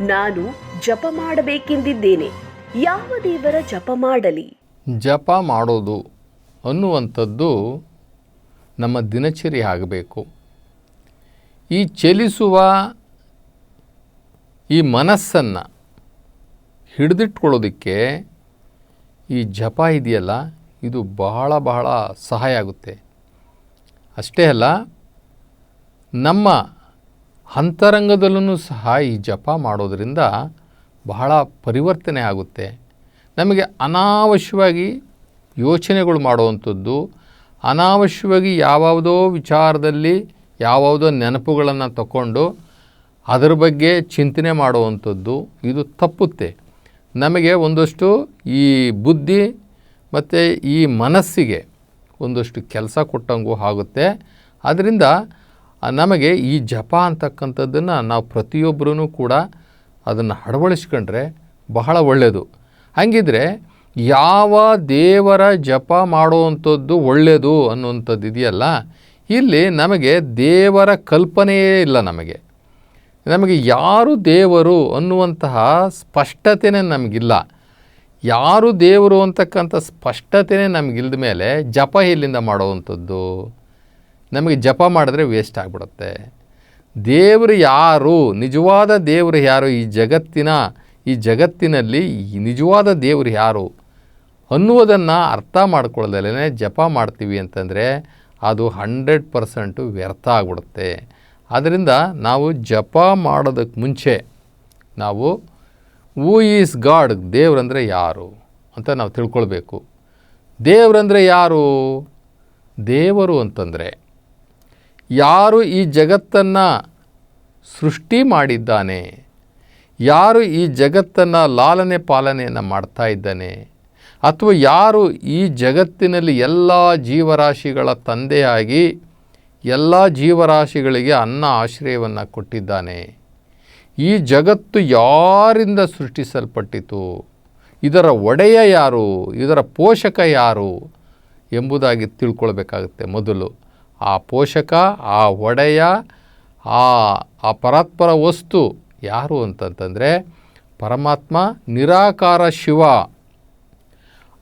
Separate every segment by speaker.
Speaker 1: ನಾನು ಜಪ ಮಾಡಬೇಕೆಂದಿದ್ದೇನೆ. ಯಾವ ದೇವರ ಜಪ ಮಾಡಲಿ?
Speaker 2: ಜಪ ಮಾಡೋದು ಅನ್ನುವಂಥದ್ದು ನಮ್ಮ ದಿನಚರಿ ಆಗಬೇಕು. ಈ ಚಲಿಸುವ ಈ ಮನಸ್ಸನ್ನು ಹಿಡಿದಿಟ್ಕೊಳ್ಳೋದಕ್ಕೆ ಈ ಜಪ ಇದೆಯಲ್ಲ, ಇದು ಬಹಳ ಬಹಳ ಸಹಾಯ ಆಗುತ್ತೆ. ಅಷ್ಟೇ ಅಲ್ಲ, ನಮ್ಮ ಅಂತರಂಗದಲ್ಲೂ ಸಹ ಈ ಜಪ ಮಾಡೋದರಿಂದ ಬಹಳ ಪರಿವರ್ತನೆ ಆಗುತ್ತೆ. ನಮಗೆ ಅನಾವಶ್ಯವಾಗಿ ಯೋಚನೆಗಳು ಮಾಡುವಂಥದ್ದು, ಅನಾವಶ್ಯವಾಗಿ ಯಾವುದೋ ವಿಚಾರದಲ್ಲಿ ಯಾವುದೋ ನೆನಪುಗಳನ್ನು ತಗೊಂಡು ಅದರ ಬಗ್ಗೆ ಚಿಂತನೆ ಮಾಡುವಂಥದ್ದು, ಇದು ತಪ್ಪುತ್ತೆ. ನಮಗೆ ಒಂದಷ್ಟು ಈ ಬುದ್ಧಿ ಮತ್ತು ಈ ಮನಸ್ಸಿಗೆ ಒಂದಷ್ಟು ಕೆಲಸ ಕೊಟ್ಟಂಗೂ ಆಗುತ್ತೆ. ಅದರಿಂದ ನಮಗೆ ಈ ಜಪ ಅಂತಕ್ಕಂಥದ್ದನ್ನು ನಾವು ಪ್ರತಿಯೊಬ್ಬರೂ ಕೂಡ ಅದನ್ನು ಅಳವಡಿಸ್ಕೊಂಡ್ರೆ ಬಹಳ ಒಳ್ಳೆಯದು ಹಾಗಿದ್ರೆ ಯಾವ ದೇವರ ಜಪ ಮಾಡುವಂಥದ್ದು ಒಳ್ಳೆಯದು ಅನ್ನುವಂಥದ್ದು ಇದೆಯಲ್ಲ, ಇಲ್ಲಿ ನಮಗೆ ದೇವರ ಕಲ್ಪನೆಯೇ ಇಲ್ಲ ನಮಗೆ. ನಮಗೆ ಯಾರು ದೇವರು ಅನ್ನುವಂತಹ ಸ್ಪಷ್ಟತೆಯೇ ನಮಗಿಲ್ಲ. ಯಾರು ದೇವರು ಅಂತಕ್ಕಂಥ ಸ್ಪಷ್ಟತೆಯೇ ನಮಗಿಲ್ದ ಮೇಲೆ ಜಪ ಎಲ್ಲಿಂದ ಮಾಡುವಂಥದ್ದು? ನಮಗೆ ಜಪ ಮಾಡಿದ್ರೆ ವೇಸ್ಟ್ ಆಗಿಬಿಡುತ್ತೆ. ದೇವರು ಯಾರು? ನಿಜವಾದ ದೇವರು ಯಾರು? ಈ ಜಗತ್ತಿನ, ಈ ಜಗತ್ತಿನಲ್ಲಿ ನಿಜವಾದ ದೇವರು ಯಾರು? ಅನ್ನುವುದನ್ನು ಅರ್ಥ ಮಾಡ್ಕೊಳ್ಳದಲ್ಲೇ ಜಪ ಮಾಡ್ತೀವಿ ಅಂತಂದರೆ ಅದು ಹಂಡ್ರೆಡ್ ಪರ್ಸೆಂಟು ವ್ಯರ್ಥ ಆಗಿಬಿಡುತ್ತೆ. ಆದ್ದರಿಂದ ನಾವು ಜಪ ಮಾಡೋದಕ್ಕೆ ಮುಂಚೆ ನಾವು ಹೂ ಈಸ್ ಗಾಡ್ ದೇವ್ರಂದರೆ ಯಾರು ಅಂತ ನಾವು ತಿಳ್ಕೊಳ್ಬೇಕು. ದೇವರಂದರೆ ಯಾರು? ದೇವರು ಅಂತಂದರೆ ಯಾರು ಈ ಜಗತ್ತನ್ನು ಸೃಷ್ಟಿ ಮಾಡಿದ್ದಾನೆ? ಯಾರು ಈ ಜಗತ್ತನ್ನು ಲಾಲನೆ ಪಾಲನೆಯನ್ನು ಮಾಡ್ತಾ ಇದ್ದಾನೆ? ಅಥವಾ ಯಾರು ಈ ಜಗತ್ತಿನಲ್ಲಿ ಎಲ್ಲ ಜೀವರಾಶಿಗಳ ತಂದೆಯಾಗಿ ಎಲ್ಲ ಜೀವರಾಶಿಗಳಿಗೆ ಅನ್ನ ಆಶ್ರಯವನ್ನು ಕೊಟ್ಟಿದ್ದಾನೆ? ಈ ಜಗತ್ತು ಯಾರಿಂದ ಸೃಷ್ಟಿಸಲ್ಪಟ್ಟಿತು? ಇದರ ಒಡೆಯ ಯಾರು? ಇದರ ಪೋಷಕ ಯಾರು? ಎಂಬುದಾಗಿ ತಿಳ್ಕೊಳ್ಬೇಕಾಗುತ್ತೆ ಮೊದಲು. ಆ ಪೋಷಕ, ಆ ಒಡೆಯ, ಆ ಆ ಪರಾತ್ಪರ ವಸ್ತು ಯಾರು ಅಂತಂತಂದರೆ ಪರಮಾತ್ಮ ನಿರಾಕಾರ ಶಿವ.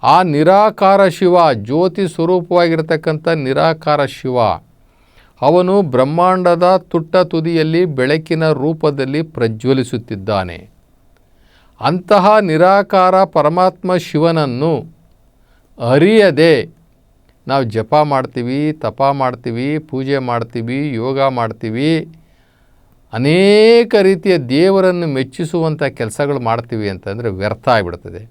Speaker 2: ಆ ನಿರಾಕಾರ ಶಿವ ಜ್ಯೋತಿ ಸ್ವರೂಪವಾಗಿರ್ತಕ್ಕಂಥ ನಿರಾಕಾರ ಶಿವ. ಅವನು ಬ್ರಹ್ಮಾಂಡದ ತುಟ್ಟ ತುದಿಯಲ್ಲಿ ಬೆಳಕಿನ ರೂಪದಲ್ಲಿ ಪ್ರಜ್ವಲಿಸುತ್ತಿದ್ದಾನೆ. ಅಂತಹ ನಿರಾಕಾರ ಪರಮಾತ್ಮ ಶಿವನನ್ನು ಅರಿಯದೆ ನಾವು ಜಪ ಮಾಡ್ತೀವಿ, ತಪ ಮಾಡ್ತೀವಿ, ಪೂಜೆ ಮಾಡ್ತೀವಿ, ಯೋಗ ಮಾಡ್ತೀವಿ. ಅನೇಕ ರೀತಿಯ ದೇವರನ್ನು ಮೆಚ್ಚಿಸುವಂಥ ಕೆಲಸಗಳು ಮಾಡ್ತೀವಿ ಅಂತಂದರೆ ವ್ಯರ್ಥ ಆಗಿಬಿಡ್ತದೆ.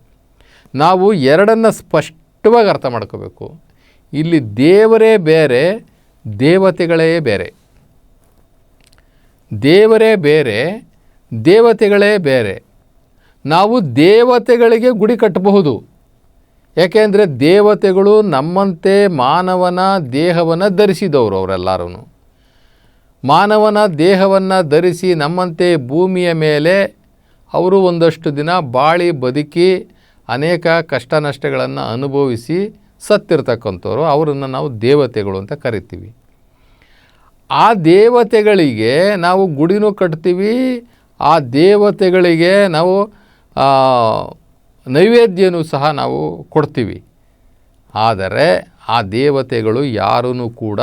Speaker 2: ನಾವು ಎರಡನ್ನು ಸ್ಪಷ್ಟವಾಗಿ ಅರ್ಥ ಮಾಡ್ಕೋಬೇಕು. ಇಲ್ಲಿ ದೇವರೇ ಬೇರೆ, ದೇವತೆಗಳೇ ಬೇರೆ. ದೇವರೇ ಬೇರೆ, ದೇವತೆಗಳೇ ಬೇರೆ. ನಾವು ದೇವತೆಗಳಿಗೆ ಗುಡಿ ಕಟ್ಟಬಹುದು. ಯಾಕೆಂದರೆ ದೇವತೆಗಳು ನಮ್ಮಂತೆ ಮಾನವನ ದೇಹವನ್ನು ಧರಿಸಿದವರು ಅವರೆಲ್ಲರೂ ಮಾನವನ ದೇಹವನ್ನು ಧರಿಸಿ ನಮ್ಮಂತೆ ಭೂಮಿಯ ಮೇಲೆ ಅವರು ಒಂದಷ್ಟು ದಿನ ಬಾಳಿ ಬದುಕಿ ಅನೇಕ ಕಷ್ಟ ನಷ್ಟಗಳನ್ನು ಅನುಭವಿಸಿ ಸತ್ತಿರ್ತಕ್ಕಂಥವ್ರು, ಅವರನ್ನು ನಾವು ದೇವತೆಗಳು ಅಂತ ಕರಿತೀವಿ. ಆ ದೇವತೆಗಳಿಗೆ ನಾವು ಗುಡಿನೂ ಕಟ್ತೀವಿ, ಆ ದೇವತೆಗಳಿಗೆ ನಾವು ನೈವೇದ್ಯನೂ ಸಹ ನಾವು ಕೊಡ್ತೀವಿ. ಆದರೆ ಆ ದೇವತೆಗಳು ಯಾರೂ ಕೂಡ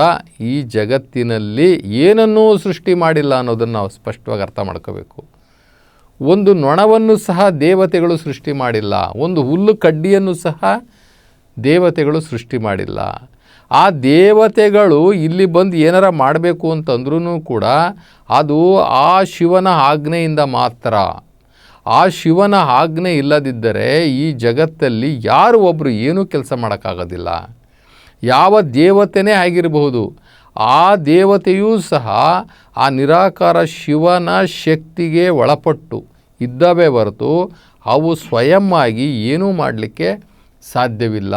Speaker 2: ಈ ಜಗತ್ತಿನಲ್ಲಿ ಏನನ್ನೂ ಸೃಷ್ಟಿ ಮಾಡಿಲ್ಲ ಅನ್ನೋದನ್ನು ನಾವು ಸ್ಪಷ್ಟವಾಗಿ ಅರ್ಥ ಮಾಡ್ಕೋಬೇಕು. ಒಂದು ನೊಣವನ್ನು ಸಹ ದೇವತೆಗಳು ಸೃಷ್ಟಿ ಮಾಡಿಲ್ಲ, ಒಂದು ಹುಲ್ಲು ಕಡ್ಡಿಯನ್ನು ಸಹ ದೇವತೆಗಳು ಸೃಷ್ಟಿ ಮಾಡಿಲ್ಲ. ಆ ದೇವತೆಗಳು ಇಲ್ಲಿ ಬಂದು ಏನಾರ ಮಾಡಬೇಕು ಅಂತಂದ್ರೂ ಕೂಡ ಅದು ಆ ಶಿವನ ಆಜ್ಞೆಯಿಂದ ಮಾತ್ರ. ಆ ಶಿವನ ಆಜ್ಞೆ ಇಲ್ಲದಿದ್ದರೆ ಈ ಜಗತ್ತಲ್ಲಿ ಯಾರು ಒಬ್ಬರು ಏನೂ ಕೆಲಸ ಮಾಡೋಕ್ಕಾಗೋದಿಲ್ಲ. ಯಾವ ದೇವತೆನೇ ಆಗಿರಬಹುದು, ಆ ದೇವತೆಯೂ ಸಹ ಆ ನಿರಾಕಾರ ಶಿವನ ಶಕ್ತಿಗೆ ಒಳಪಟ್ಟು ಇದ್ದವೇ ಹೊರತು ಅವು ಸ್ವಯಂ ಆಗಿ ಏನೂ ಮಾಡಲಿಕ್ಕೆ ಸಾಧ್ಯವಿಲ್ಲ.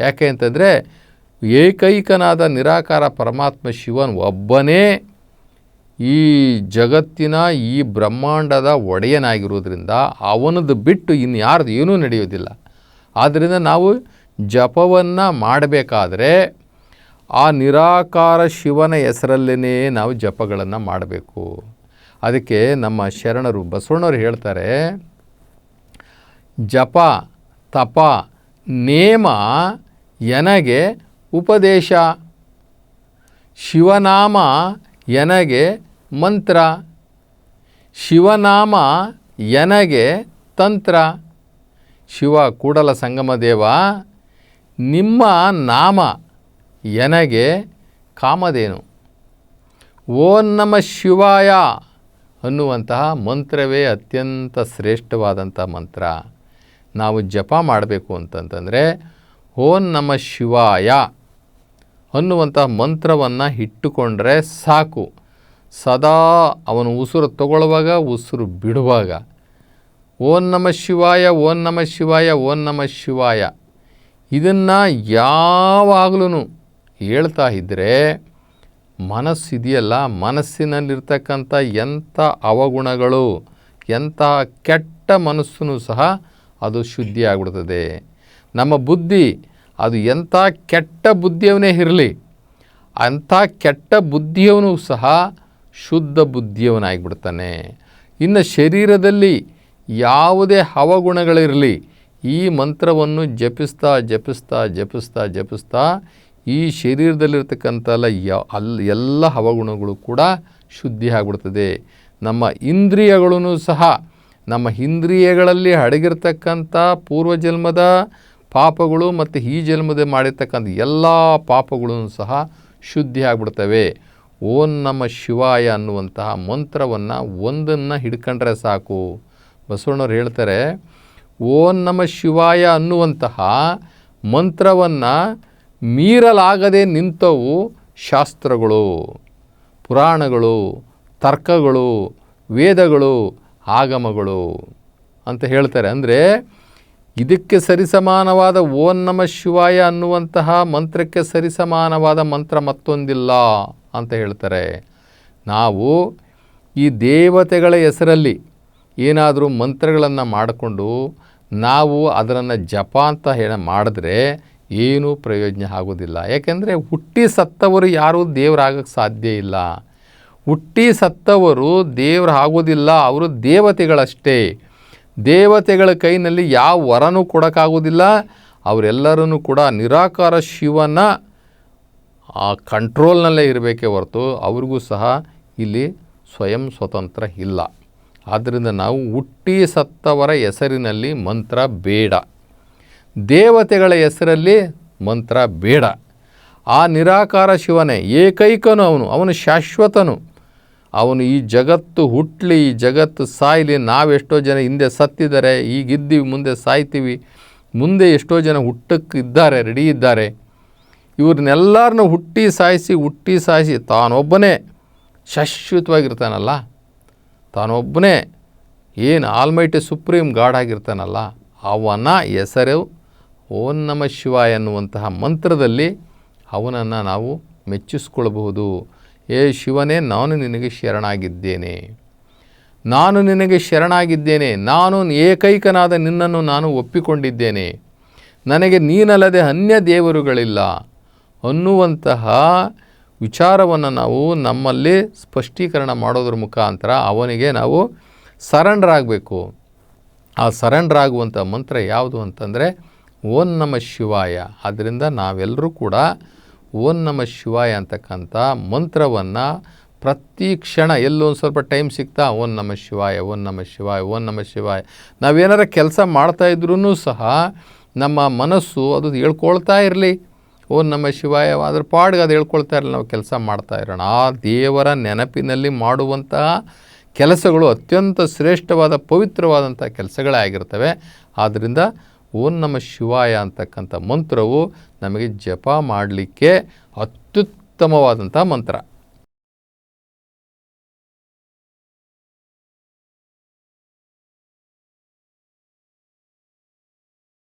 Speaker 2: ಯಾಕೆ ಅಂತಂದರೆ ಏಕೈಕನಾದ ನಿರಾಕಾರ ಪರಮಾತ್ಮ ಶಿವನ್ ಒಬ್ಬನೇ ಈ ಜಗತ್ತಿನ ಈ ಬ್ರಹ್ಮಾಂಡದ ಒಡೆಯನಾಗಿರುವುದರಿಂದ ಅವನದು ಬಿಟ್ಟು ಇನ್ಯಾರ್ದು ಏನೂ ನಡೆಯೋದಿಲ್ಲ ಆದ್ದರಿಂದ ನಾವು ಜಪವನ್ನು ಮಾಡಬೇಕಾದ್ರೆ ಆ ನಿರಾಕಾರ ಶಿವನ ಹೆಸರಲ್ಲೇ ನಾವು ಜಪಗಳನ್ನು ಮಾಡಬೇಕು. ಅದಕ್ಕೆ ನಮ್ಮ ಶರಣರು ಬಸವಣ್ಣವರು ಹೇಳ್ತಾರೆ, ಜಪ, ತಪ, ನೇಮ, ಎನಗೆ ಉಪದೇಶ, ಶಿವನಾಮ, ಎನಗೆ ಮಂತ್ರ, ಶಿವನಾಮ ಎನಗೆ ತಂತ್ರ. ಶಿವ ಕೂಡಲ ಸಂಗಮ ದೇವ, ನಿಮ್ಮ ನಾಮ ಎನಗೆ ಕಾಮಧೇನು. ಓಂ ನಮ ಶಿವಾಯ ಅನ್ನುವಂತಹ ಮಂತ್ರವೇ ಅತ್ಯಂತ ಶ್ರೇಷ್ಠವಾದಂಥ ಮಂತ್ರ. ನಾವು ಜಪ ಮಾಡಬೇಕು ಅಂತಂತಂದರೆ, ಓಂ ನಮ ಶಿವಾಯ ಅನ್ನುವಂಥ ಮಂತ್ರವನ್ನು ಇಟ್ಟುಕೊಂಡ್ರೆ ಸಾಕು. ಸದಾ ಅವನು ಉಸಿರು ತಗೊಳ್ಳುವಾಗ, ಉಸಿರು ಬಿಡುವಾಗ. ಓಂ ನಮ ಶಿವಾಯ, ಓಂ ನಮ ಶಿವಾಯ, ಓಂ ನಮ ಶಿವಾಯ. ಇದನ್ನು ಯಾವಾಗಲೂ ಹೇಳ್ತಾ ಇದ್ದರೆ ಮನಸ್ಸಿದೆಯಲ್ಲ, ಮನಸ್ಸಿನಲ್ಲಿರ್ತಕ್ಕಂಥ ಎಂಥ ಅವಗುಣಗಳು, ಎಂಥ ಕೆಟ್ಟ ಮನಸ್ಸು ಸಹ ಅದು ಶುದ್ಧಿ ಆಗ್ಬಿಡ್ತದೆ ನಮ್ಮ ಬುದ್ಧಿ, ಅದು ಎಂಥ ಕೆಟ್ಟ ಬುದ್ಧಿಯವನೇ ಇರಲಿ, ಅಂಥ ಕೆಟ್ಟ ಬುದ್ಧಿಯವನು ಸಹ ಶುದ್ಧ ಬುದ್ಧಿಯವನಾಗಿಬಿಡ್ತಾನೆ. ಇನ್ನು ಶರೀರದಲ್ಲಿ ಯಾವುದೇ ಹವಗುಣಗಳಿರಲಿ, ಈ ಮಂತ್ರವನ್ನು ಜಪಿಸ್ತಾ ಜಪಿಸ್ತಾ ಜಪಿಸ್ತಾ ಜಪಿಸ್ತಾ ಈ ಶರೀರದಲ್ಲಿರ್ತಕ್ಕಂಥ ಎಲ್ಲ ಯ ಅಲ್ಲಿ ಎಲ್ಲ ಹವಗುಣಗಳು ಕೂಡ ಶುದ್ಧಿ ಆಗ್ಬಿಡ್ತದೆ. ನಮ್ಮ ಇಂದ್ರಿಯಗಳೂ ಸಹ, ನಮ್ಮ ಇಂದ್ರಿಯಗಳಲ್ಲಿ ಅಡಗಿರ್ತಕ್ಕಂಥ ಪೂರ್ವಜನ್ಮದ ಪಾಪಗಳು ಮತ್ತು ಈ ಜನ್ಮದ ಮಾಡಿರ್ತಕ್ಕಂಥ ಎಲ್ಲ ಪಾಪಗಳೂ ಸಹ ಶುದ್ಧಿ ಆಗಿಬಿಡ್ತವೆ. ಓಂ ನಮ ಶಿವಾಯ ಅನ್ನುವಂತಹ ಮಂತ್ರವನ್ನು ಒಂದನ್ನು ಹಿಡ್ಕೊಂಡ್ರೆ ಸಾಕು. ಬಸವಣ್ಣವ್ರು ಹೇಳ್ತಾರೆ, ಓಂ ನಮ ಶಿವಾಯ ಅನ್ನುವಂತಹ ಮಂತ್ರವನ್ನು ಮೀರಲಾಗದೆ ನಿಂತವು ಶಾಸ್ತ್ರಗಳು, ಪುರಾಣಗಳು, ತರ್ಕಗಳು, ವೇದಗಳು, ಆಗಮಗಳು ಅಂತ ಹೇಳ್ತಾರೆ. ಅಂದರೆ ಇದಕ್ಕೆ ಸರಿಸಮಾನವಾದ ಓಂ ನಮ ಶಿವಾಯ ಅನ್ನುವಂತಹ ಮಂತ್ರಕ್ಕೆ ಸರಿಸಮಾನವಾದ ಮಂತ್ರ ಮತ್ತೊಂದಿಲ್ಲ. ಅಂತ ಹೇಳ್ತಾರೆ. ನಾವು ಈ ದೇವತೆಗಳ ಹೆಸರಲ್ಲಿ ಏನಾದರೂ ಮಂತ್ರಗಳನ್ನು ಮಾಡಿಕೊಂಡು ನಾವು ಅದರನ್ನು ಜಪ ಅಂತ ಹೇಳ ಮಾಡಿದ್ರೆ ಏನೂ ಪ್ರಯೋಜನ ಆಗೋದಿಲ್ಲ ಯಾಕೆಂದರೆ ಹುಟ್ಟಿ ಸತ್ತವರು ಯಾರೂ ದೇವರಾಗಕ್ಕೆ ಸಾಧ್ಯ ಇಲ್ಲ. ಹುಟ್ಟಿ ಸತ್ತವರು ದೇವರು ಆಗೋದಿಲ್ಲ ಅವರು ದೇವತೆಗಳಷ್ಟೇ. ದೇವತೆಗಳ ಕೈನಲ್ಲಿ ಯಾವ ವರನೂ ಕೊಡೋಕ್ಕಾಗೋದಿಲ್ಲ ಅವರೆಲ್ಲರೂ ಕೂಡ ನಿರಾಕಾರ ಶಿವನ ಆ ಕಂಟ್ರೋಲ್ನಲ್ಲೇ ಇರಬೇಕೇ ಹೊರತು ಅವ್ರಿಗೂ ಸಹ ಇಲ್ಲಿ ಸ್ವಯಂ ಸ್ವತಂತ್ರ ಇಲ್ಲ. ಆದ್ದರಿಂದ ನಾವು ಹುಟ್ಟಿ ಸತ್ತವರ ಹೆಸರಿನಲ್ಲಿ ಮಂತ್ರ ಬೇಡ. ದೇವತೆಗಳ ಹೆಸರಲ್ಲಿ ಮಂತ್ರ ಬೇಡ. ಆ ನಿರಾಕಾರ ಶಿವನೇ, ಏಕೈಕನು ಅವನು ಅವನು ಶಾಶ್ವತನು. ಅವನು ಈ ಜಗತ್ತು ಹುಟ್ಟಲಿ ಈ ಜಗತ್ತು ಸಾಯಲಿ, ನಾವೆಷ್ಟೋ ಜನ ಹಿಂದೆ ಸತ್ತಿದ್ದಾರೆ ಈಗಿದ್ದೀವಿ, ಮುಂದೆ ಸಾಯ್ತೀವಿ, ಮುಂದೆ ಎಷ್ಟೋ ಜನ ಹುಟ್ಟಕ್ಕೆ ಇದ್ದಾರೆ ರೆಡಿ ಇದ್ದಾರೆ. ಇವ್ರನ್ನೆಲ್ಲರನ್ನ ಹುಟ್ಟಿ ಸಾಯಿಸಿ ಹುಟ್ಟಿ ಸಾಯಿಸಿ, ತಾನೊಬ್ಬನೇ ಶಾಶ್ವತವಾಗಿರ್ತಾನಲ್ಲ. ತಾನೊಬ್ಬನೇ ಏನು ಆಲ್ಮೈಟಿ ಸುಪ್ರೀಂ ಗಾಡ್ ಆಗಿರ್ತಾನಲ್ಲ, ಅವನ ಹೆಸರು ಓಂ ನಮ ಶಿವ ಎನ್ನುವಂತಹ ಮಂತ್ರದಲ್ಲಿ ಅವನನ್ನು ನಾವು ಮೆಚ್ಚಿಸ್ಕೊಳ್ಬಹುದು. ಏ ಶಿವನೇ, ನಾನು ನಿನಗೆ ಶರಣಾಗಿದ್ದೇನೆ. ನಾನು ನಿನಗೆ ಶರಣಾಗಿದ್ದೇನೆ. ನಾನು ಏಕೈಕನಾದ ನಿನ್ನನ್ನು ನಾನು ಒಪ್ಪಿಕೊಂಡಿದ್ದೇನೆ. ನನಗೆ ನೀನಲ್ಲದೆ ಅನ್ಯ ದೇವರುಗಳಿಲ್ಲ ಅನ್ನುವಂತಹ ವಿಚಾರವನ್ನು ನಾವು ನಮ್ಮಲ್ಲಿ ಸ್ಪಷ್ಟೀಕರಣ ಮಾಡೋದ್ರ ಮುಖಾಂತರ ಅವನಿಗೆ ನಾವು ಸರೆಂಡರ್ ಆಗಬೇಕು ಆ ಸರೆಂಡರ್ ಆಗುವಂಥ ಮಂತ್ರ ಯಾವುದು ಅಂತಂದರೆ, ಓಂ ನಮ ಶಿವಾಯ. ಆದ್ದರಿಂದ ನಾವೆಲ್ಲರೂ ಕೂಡ ಓಂ ನಮ ಶಿವಾಯ ಅಂತಕ್ಕಂಥ ಮಂತ್ರವನ್ನು ಪ್ರತಿ ಕ್ಷಣ ಎಲ್ಲೊಂದು ಸ್ವಲ್ಪ ಟೈಮ್ ಸಿಗ್ತಾ ಓಂ ನಮ ಶಿವಾಯ, ಓಂ ನಮ ಶಿವಾಯ, ಓಂ ನಮ ಶಿವಾಯ. ನಾವೇನಾರ ಕೆಲಸ ಮಾಡ್ತಾಯಿದ್ರೂ ಸಹ ನಮ್ಮ ಮನಸ್ಸು ಅದು ಹೇಳ್ಕೊಳ್ತಾ ಇರಲಿ. ಓಂ ನಮ್ಮ ಶಿವಾಯ ಅದ್ರ ಪಾಡ್ಗೆ ಅದು ಹೇಳ್ಕೊಳ್ತಾ ಇರಲಿಲ್ಲ ನಾವು ಕೆಲಸ ಮಾಡ್ತಾ ಇರೋಣ. ಆ ದೇವರ ನೆನಪಿನಲ್ಲಿ ಮಾಡುವಂತಹ ಕೆಲಸಗಳು ಅತ್ಯಂತ ಶ್ರೇಷ್ಠವಾದ, ಪವಿತ್ರವಾದಂಥ ಕೆಲಸಗಳೇ ಆಗಿರ್ತವೆ. ಆದ್ದರಿಂದ ಓಂ ನಮ ಶಿವಾಯ ಅಂತಕ್ಕಂಥ ಮಂತ್ರವು ನಮಗೆ ಜಪ ಮಾಡಲಿಕ್ಕೆ ಅತ್ಯುತ್ತಮವಾದಂಥ ಮಂತ್ರ.